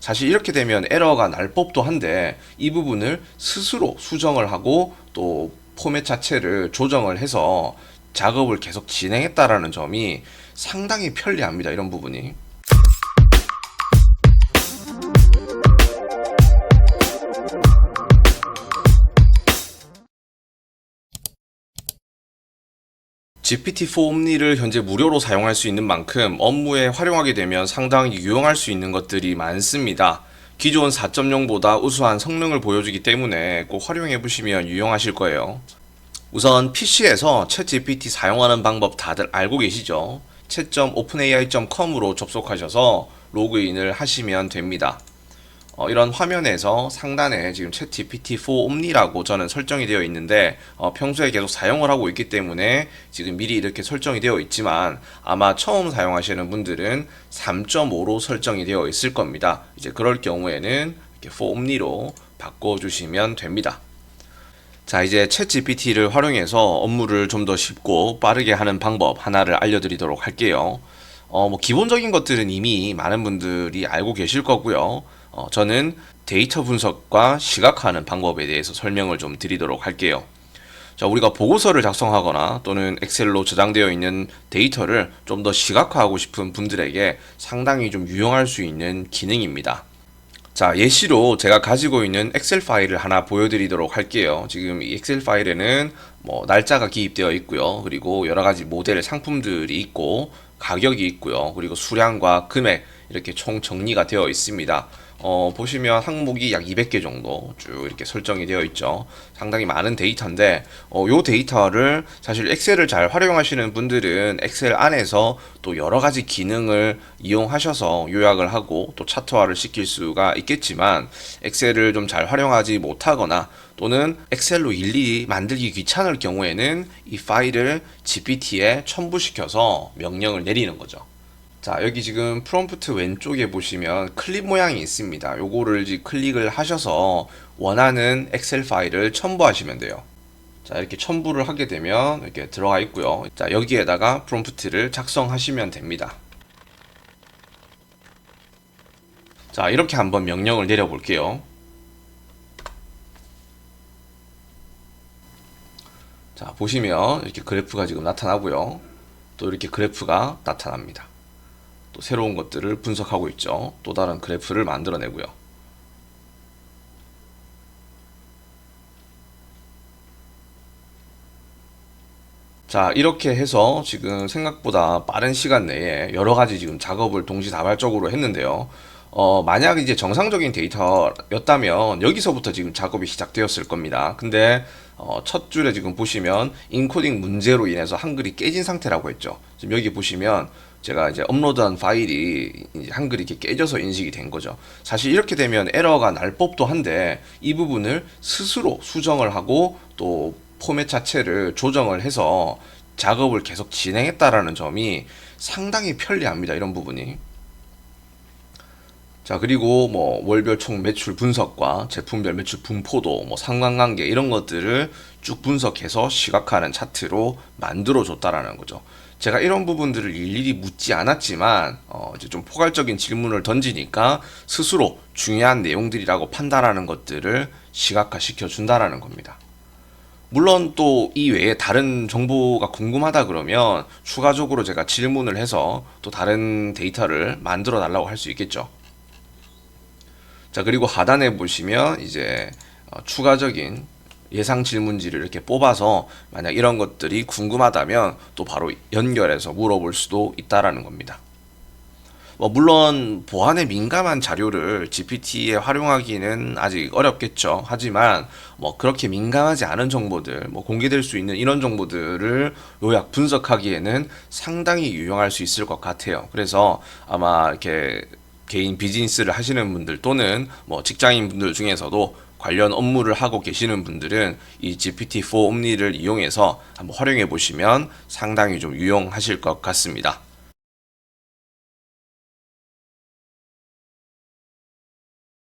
사실 이렇게 되면 에러가 날 법도 한데 이 부분을 스스로 수정을 하고 또 포맷 자체를 조정을 해서 작업을 계속 진행했다라는 점이 상당히 편리합니다. 이런 부분이. GPT-4 옴니를 현재 무료로 사용할 수 있는 만큼 업무에 활용하게 되면 상당히 유용할 수 있는 것들이 많습니다. 기존 4.0보다 우수한 성능을 보여주기 때문에 꼭 활용해 보시면 유용하실 거예요. 우선 PC에서 챗 GPT 사용하는 방법 다들 알고 계시죠? chat.openai.com으로 접속하셔서 로그인을 하시면 됩니다. 어, 이런 화면에서 상단에 지금 챗 GPT-4 옴니라고 저는 설정이 되어 있는데 어, 평소에 계속 사용을 하고 있기 때문에 지금 미리 이렇게 설정이 되어 있지만 아마 처음 사용하시는 분들은 3.5로 설정이 되어 있을 겁니다. 이제 그럴 경우에는 이렇게 4 옴니로 바꿔주시면 됩니다. 자, 이제 챗 GPT를 활용해서 업무를 좀 더 쉽고 빠르게 하는 방법 하나를 알려드리도록 할게요. 어, 뭐 기본적인 것들은 이미 많은 분들이 알고 계실 거고요. 어, 저는 데이터 분석과 시각화하는 방법에 대해서 설명을 좀 드리도록 할게요. 자, 우리가 보고서를 작성하거나 또는 엑셀로 저장되어 있는 데이터를 좀 더 시각화하고 싶은 분들에게 상당히 좀 유용할 수 있는 기능입니다. 자, 예시로 제가 가지고 있는 엑셀 파일을 하나 보여드리도록 할게요. 지금 이 엑셀 파일에는 뭐 날짜가 기입되어 있고요. 그리고 여러 가지 모델의 상품들이 있고 가격이 있고요. 그리고 수량과 금액 이렇게 총 정리가 되어 있습니다. 어, 보시면 항목이 약 200개 정도 쭉 이렇게 설정이 되어 있죠. 상당히 많은 데이터인데, 어, 요 데이터를 사실 엑셀을 잘 활용하시는 분들은 엑셀 안에서 또 여러 가지 기능을 이용하셔서 요약을 하고 또 차트화를 시킬 수가 있겠지만, 엑셀을 좀 잘 활용하지 못하거나 또는 엑셀로 일일이 만들기 귀찮을 경우에는 이 파일을 GPT에 첨부시켜서 명령을 내리는 거죠. 자, 여기 지금 프롬프트 왼쪽에 보시면 클립 모양이 있습니다. 요거를 이제 클릭을 하셔서 원하는 엑셀 파일을 첨부하시면 돼요. 자, 이렇게 첨부를 하게 되면 이렇게 들어가 있고요. 자, 여기에다가 프롬프트를 작성하시면 됩니다. 자, 이렇게 한번 명령을 내려 볼게요. 자, 보시면 이렇게 그래프가 지금 나타나고요. 또 이렇게 그래프가 나타납니다. 또 새로운 것들을 분석하고 있죠. 또 다른 그래프를 만들어내고요. 자, 이렇게 해서 지금 생각보다 빠른 시간 내에 여러 가지 지금 작업을 동시다발적으로 했는데요. 어, 만약 이제 정상적인 데이터였다면 여기서부터 지금 작업이 시작되었을 겁니다. 근데 어, 첫 줄에 지금 보시면 인코딩 문제로 인해서 한글이 깨진 상태라고 했죠. 지금 여기 보시면 제가 이제 업로드한 파일이 한글이 이렇게 깨져서 인식이 된 거죠. 사실 이렇게 되면 에러가 날 법도 한데 이 부분을 스스로 수정을 하고 또 포맷 자체를 조정을 해서 작업을 계속 진행했다라는 점이 상당히 편리합니다. 이런 부분이. 자, 그리고 뭐 월별 총 매출 분석과 제품별 매출 분포도 뭐 상관관계 이런 것들을 쭉 분석해서 시각화하는 차트로 만들어 줬다라는 거죠. 제가 이런 부분들을 일일이 묻지 않았지만 어 이제 좀 포괄적인 질문을 던지니까 스스로 중요한 내용들이라고 판단하는 것들을 시각화 시켜 준다라는 겁니다. 물론 또 이 외에 다른 정보가 궁금하다 그러면 추가적으로 제가 질문을 해서 또 다른 데이터를 만들어 달라고 할 수 있겠죠. 자, 그리고 하단에 보시면 이제 어, 추가적인 예상 질문지를 이렇게 뽑아서 만약 이런 것들이 궁금하다면 또 바로 연결해서 물어볼 수도 있다라는 겁니다. 뭐 물론 보안에 민감한 자료를 GPT에 활용하기는 아직 어렵겠죠. 하지만 뭐 그렇게 민감하지 않은 정보들, 뭐 공개될 수 있는 이런 정보들을 요약 분석하기에는 상당히 유용할 수 있을 것 같아요. 그래서 아마 이렇게 개인 비즈니스를 하시는 분들 또는 뭐 직장인 분들 중에서도 관련 업무를 하고 계시는 분들은 이 GPT-4 옴니를 이용해서 한번 활용해 보시면 상당히 좀 유용하실 것 같습니다.